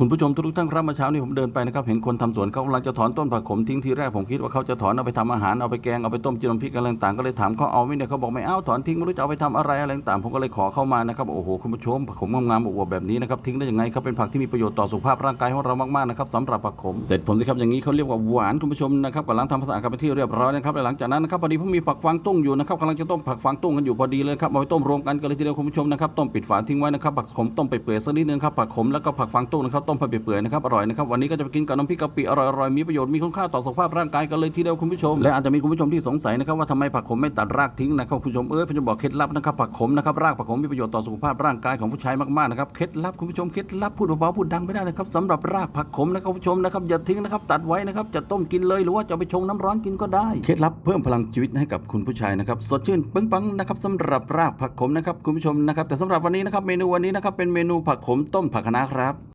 คุณผู้ชมทุกท่านครับเมื่อเช้านี้ผมเดินไปนะครับเห็นคนทำสวนเขากำลังจะถอนต้นผักขมทิ้งทีแรกผมคิดว่าเขาจะถอนเอาไปทำอาหารเอาไปแกงเอาไปต้มจิ้มน้ำพริกอะไรต่างก็เลยถามเขาเอาไหมเนี่ยเขาบอกไม่เอาถอนทิ้งไม่รู้จะเอาไปทำอะไรอะไรต่างผมก็เลยขอเข้ามานะครับโอ้โหคุณผู้ชมผักขมงามๆอวบแบบนี้นะครับทิ้งได้ยังไงครับเป็นผักที่มีประโยชน์ต่อสุขภาพร่างกายของเรามากๆนะครับสำหรับผักขมเสร็จผมสิครับอย่างนี้เขาเรียกว่าหวานคุณผู้ชมนะครับกำลังทำความสะอาดกันไปที่เรียบร้อยนะครับและหลังจากนั้นนะครับพอดีผมมีผักฟางตุ้งอยู่นะครับกำลังจะต้มผักฟางตุ้งกันอยู่พอดีเลยครับเอาไปต้มรวมกันกันเลยทีเดียวคุณผู้ชมนะครับต้มปิดฝาทิ้งไว้นะครับผักขมต้มไปเปื่อยสักนิดนึงครับผักขมแล้วก็ผักฟางตุ้งนะครับต้มไปเปื่อยๆนะครับอร่อยนะครับวันนี้ก็จะไปกินกับน้ำพริกกะปิอร่อยๆมีประโยชน์มีคุณค่าต่อสุขภาพร่างกายกันเลยทีเดียวคุณผู้ชม และอาจจะมีคุณผู้ชมที่สงสัยนะครับว่าทำไมผักขมไม่ตัดรากทิ้งนะครับคุณผู้ชมเอ้ยผมจะบอกเคล็ดลับนะครับผักขมนะครับรากผักขมมีประโยชน์ต่อสุขภาพร่างกายของผู้ชายมากๆนะครับเคล็ดลับคุณผู้ชมเคล็ดลับพูดเบาๆพูดดังไม่ได้นะครับสำหรับรากผักขมนะครับคุณผู้ชมนะครับอย่าทิ้งนะครับตัดไว้นะครับจะต้มกินเลยหรือว่าจะไปชงน้ำร้อนกินก็ได้เคล็ดลับเพิ่มพลังชีวิตให้กับคุณผู้ชายนะครับสดชื่นปึ้งปังนะครับสำหรับรากผักขมนะครับคุณผู้ชมนะครับแต่สำหรับวันนี้นะครับเมนูวันนี้นะครับเป็นเมนูผักขมต้มผักคะน้าครับ